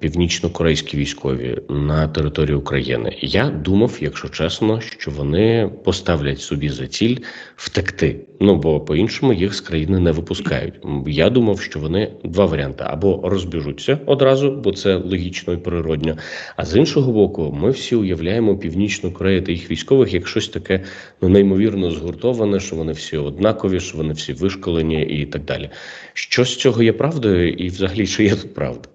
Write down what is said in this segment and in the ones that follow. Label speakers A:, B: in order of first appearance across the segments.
A: північно-корейські військові на території України. Я думав, якщо чесно, що вони поставлять собі за ціль втекти. Ну бо по-іншому їх з країни не випускають. Я думав, що вони два варіанти: або розбіжуться одразу, бо це логічно і природньо. А з іншого боку, ми всі уявляємо північну Корею та їх військових як щось таке ну неймовірно згуртоване, що вони всі однакові, що вони всі вишколені і так далі. Що з цього є правдою, і взагалі чи є тут правда?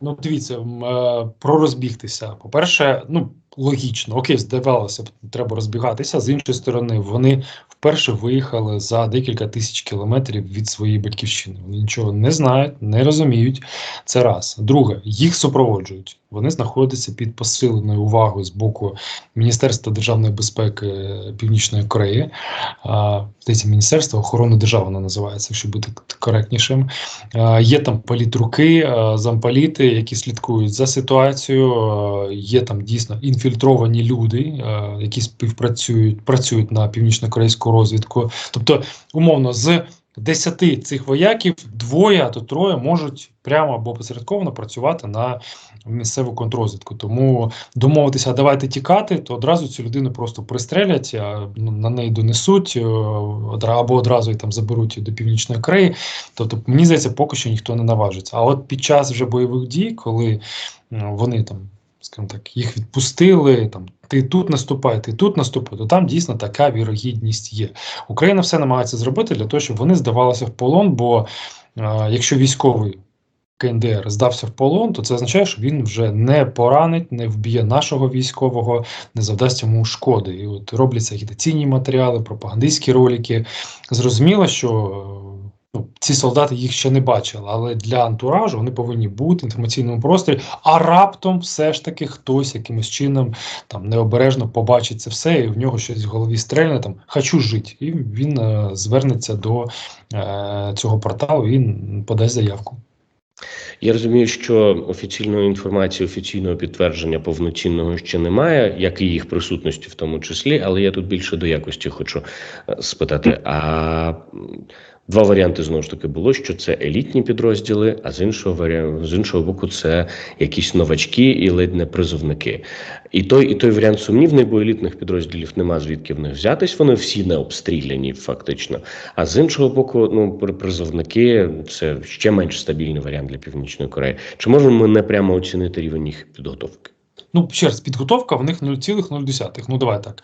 B: Ну, дивіться, е, про розбігтися. По-перше, ну логічно, окей, здавалося б, треба розбігатися. З іншої сторони, вони вперше виїхали за декілька тисяч кілометрів від своєї батьківщини. Вони нічого не знають, не розуміють. Це раз. Друге, їх супроводжують. Вони знаходяться під посиленою увагою з боку Міністерства державної безпеки Північної Кореї. Здається, Міністерство охорони держави воно називається, якщо бути коректнішим. Е, Є там політруки, е, замполіти, які слідкують за ситуацією. Е, Є там дійсно інфільтровані люди, е, які співпрацюють працюють на північно-корейську розвідку. Тобто, умовно, з десяти цих вояків двоє, а то троє можуть прямо або посередковано працювати на місцеву контррозвідку. Тому домовитися, «А давайте тікати, то одразу цю людину просто пристрелять, а, ну, на неї донесуть е, або одразу її там заберуть до північної Кореї. Тобто, мені здається, поки що ніхто не наважиться. А от під час вже бойових дій, коли вони там, скажімо так, їх відпустили, там ти тут наступай, ти тут наступай, то там дійсно така вірогідність є. Україна все намагається зробити для того, щоб вони здавалися в полон. Бо е, якщо військовий КНДР здався в полон, то це означає, що він вже не поранить, не вб'є нашого військового, не завдасть йому шкоди. І от робляться агітаційні матеріали, пропагандистські ролики. Зрозуміло, що ці солдати їх ще не бачили, але для антуражу вони повинні бути в інформаційному просторі. А раптом все ж таки хтось якимось чином там необережно побачить це все, і в нього щось в голові стрельне там хочу жити. І він е, звернеться до е, цього порталу і подасть заявку.
A: Я розумію, що офіційної інформації, офіційного підтвердження повноцінного ще немає, як і їх присутності в тому числі, але я тут більше до якості хочу е, спитати. А два варіанти знову ж таки було: що це елітні підрозділи, а з іншого варіанту, з іншого боку, це якісь новачки і ледь не призовники. І той, і той варіант сумнівний, бо елітних підрозділів нема звідки в них взятись. Вони всі не обстріляні, фактично. А з іншого боку, ну при- призовники це ще менш стабільний варіант для північної Кореї. Чи можемо ми не прямо оцінити рівень їх підготовки?
B: Ну, ще раз, підготовка в них 0,0. Ну, давай так.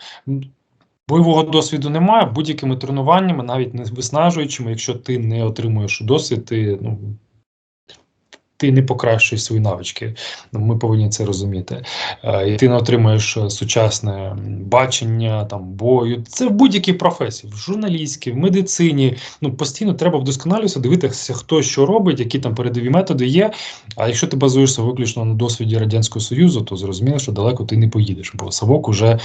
B: Бойового досвіду немає, будь-якими тренуваннями, навіть не виснажуючими, якщо ти не отримуєш досвід, ти, ну, ти не покращуєш свої навички. Ми повинні це розуміти. Е, І ти не отримуєш сучасне бачення там бою. Це в будь-якій професії, в журналістській, в медицині. Ну постійно треба вдосконалюватися, дивитися, хто що робить, які там передові методи є. А якщо ти базуєшся виключно на досвіді радянського союзу, то зрозуміло, що далеко ти не поїдеш, бо Савок уже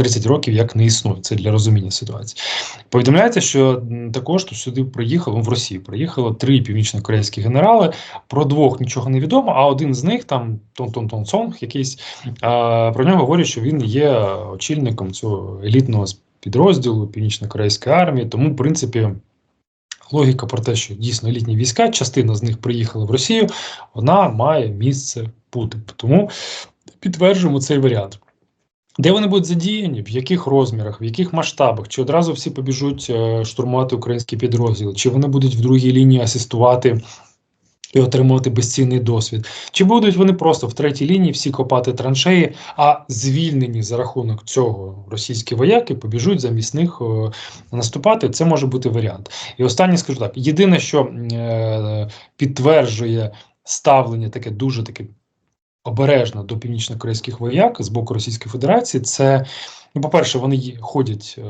B: 30 років як не існує. Це для розуміння ситуації. Повідомляється, що також тут сюди приїхало в Росію. Приїхало три північно-корейські генерали. Про двох нічого не відомо, а один з них там Тон Тон Тон Сонг, якийсь про нього говорять, що він є очільником цього елітного підрозділу північно-корейської армії. Тому, в принципі. Логіка про те, що дійсно елітні війська, частина з них приїхала в Росію, вона має місце бути. Тому підтверджуємо цей варіант. Де вони будуть задіяні, в яких розмірах, в яких масштабах, чи одразу всі побіжуть е, штурмувати українські підрозділи, чи вони будуть в другій лінії асистувати і отримувати безцінний досвід, чи будуть вони просто в третій лінії всі копати траншеї, а звільнені за рахунок цього російські вояки побіжуть замість них е, наступати. Це може бути варіант. І останнє скажу так: єдине, що е, підтверджує ставлення таке дуже таке обережно до північно-корейських вояк з боку Російської Федерації, це. Ну, по-перше, вони ходять е,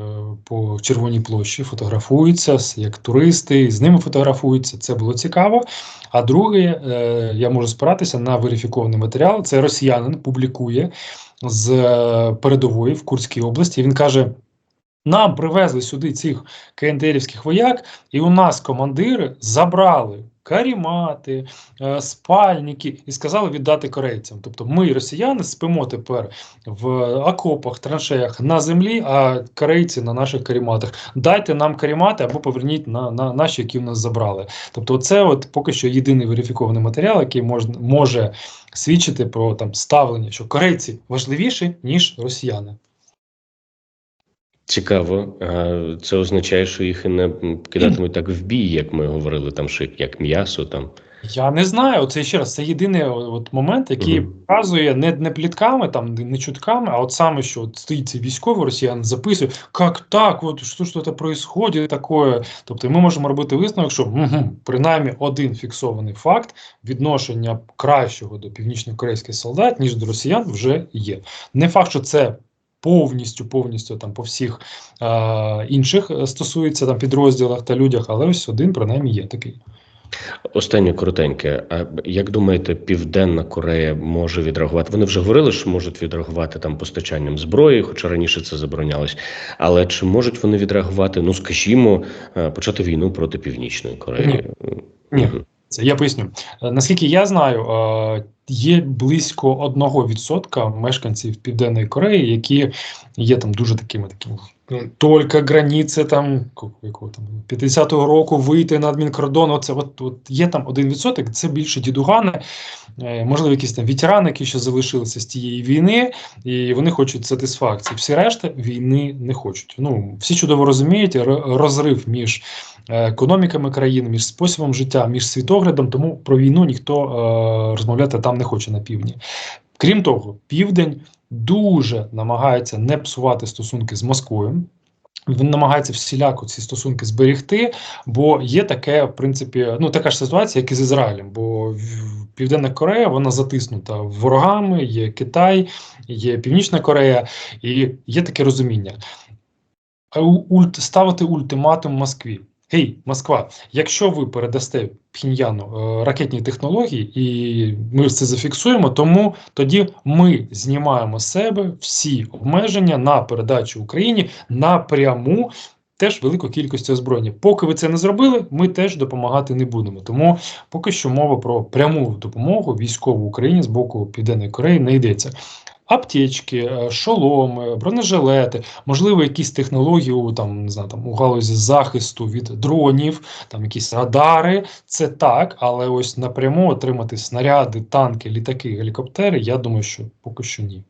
B: по Червоній площі, фотографуються як туристи, з ними фотографуються. Це було цікаво. А друге, е, я можу спиратися на верифікований матеріал. Це росіянин публікує з е, передової в Курській області. Він каже: нам привезли сюди цих КНДРівських вояк, і у нас командири забрали карімати, е, спальники і сказали віддати корейцям. Тобто ми, росіяни, спимо тепер в окопах, траншеях на землі, а корейці на наших каріматах. Дайте нам карімати або поверніть на, на наші, які в нас забрали. Тобто, це от поки що єдиний верифікований матеріал, який можна може свідчити про там ставлення, що корейці важливіші ніж росіяни.
A: Цікаво. А Це означає, що їх і не кидатимуть так в бій, як ми говорили, там що як м'ясо там.
B: Я не знаю. Це ще раз, це єдиний от момент, який показує не, не плітками, там не чутками, а от саме, що от стоїть цей військовий росіян, записує, як так, от що ж це происходит таке. Тобто ми можемо робити висновок, що угу, принаймні один фіксований факт відношення кращого до північно-корейських солдат, ніж до росіян, вже є. Не факт, що це. Повністю, повністю там по всіх е, інших стосується там підрозділах та людях, але ось один принаймні є такий.
A: Останнє коротеньке. А як думаєте, Південна Корея може відреагувати? Вони вже говорили, що можуть відреагувати там постачанням зброї, хоча раніше це заборонялось. Але чи можуть вони відреагувати, ну скажімо, е, почати війну проти Північної Кореї?
B: Ні.
A: Мгм.
B: Це я поясню. Е, Наскільки я знаю, е, є близько 1% мешканців Південної Кореї, які є там дуже такими такими. Ну, Тільки границі там якого там 50-го року вийти на адмінкордон. Оце от, от є там 1%, це більше дідугани, е, можливо, якісь там ветерани, які ще залишилися з тієї війни, і вони хочуть сатисфакції. Всі решта війни не хочуть. Ну всі чудово розуміють розрив між е, економіками країн, між способом життя, між світоглядом, тому про війну ніхто е, розмовляти там не хоче на півдні. Крім того, південь дуже намагається не псувати стосунки з Москвою. Він намагається всіляко ці стосунки зберегти, бо є таке, в принципі, ну така ж ситуація, як і з Ізраїлем. Бо Південна Корея вона затиснута ворогами, є Китай, є Північна Корея, і є таке розуміння. Ульт, ставити ультиматум Москві. Гей, Москва, якщо ви передасте Пхіньяну е, ракетні технології, і ми це зафіксуємо, тому тоді ми знімаємо з себе всі обмеження на передачу Україні напряму теж великої кількості озброєння. Поки ви це не зробили, ми теж допомагати не будемо. Тому поки що мова про пряму допомогу військову Україні з боку Південної Кореї не йдеться. Аптечки, е, шоломи, бронежилети, можливо, якісь технології у там не знаю, там у галузі захисту від дронів, там якісь радари. Це так, але ось напряму отримати снаряди, танки, літаки, гелікоптери. Я думаю, що поки що ні.